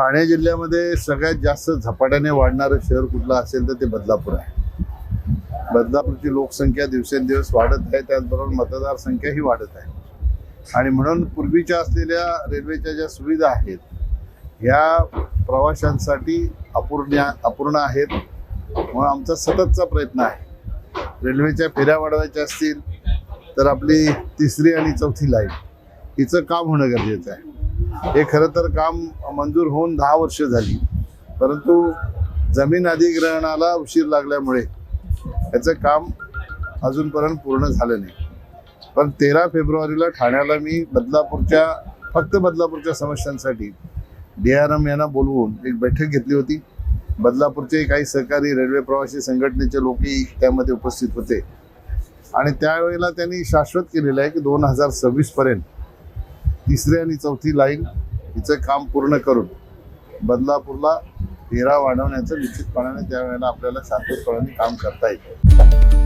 ठाणे जिल्ह्यामध्ये सगळ्यात जास्त झपाट्याने वाढणारं शहर कुठलं असेल तर ते बदलापूर आहे. बदलापूरची लोकसंख्या दिवसेंदिवस वाढत आहे त्याचबरोबर मतदारसंख्याही वाढत आहे. आणि म्हणून पूर्वीच्या असलेल्या रेल्वेच्या ज्या सुविधा आहेत ह्या प्रवाशांसाठी अपूर्ण्या अपूर्ण आहेत. म्हणून आमचा सततचा प्रयत्न आहे. रेल्वेच्या फेऱ्या वाढवायच्या असतील तर आपली तिसरी आणि चौथी लाईन हिचं काम होणं गरजेचं आहे. हे खरं तर काम मंजूर होऊन दहा वर्ष झाली. परंतु जमीन अधिग्रहणाला उशीर लागल्यामुळे याचं काम अजूनपर्यंत पूर्ण झालं नाही. पण तेरा फेब्रुवारीला ठाण्याला मी बदलापूरच्या फक्त बदलापूरच्या समस्यांसाठी डी आर एम यांना बोलवून एक बैठक घेतली होती. बदलापूरचे काही सहकारी रेल्वे प्रवासी संघटनेचे लोकही त्यामध्ये उपस्थित होते. आणि त्यावेळेला त्यांनी शाश्वत केलेलं आहे की दोन हजार सव्वीसपर्यंत तिसरी आणि चौथी लाईन हिचं काम पूर्ण करून बदलापूरला फेरा वाढवण्याचं निश्चितपणाने त्यावेळेला आपल्याला शांतपणाने काम करता येतं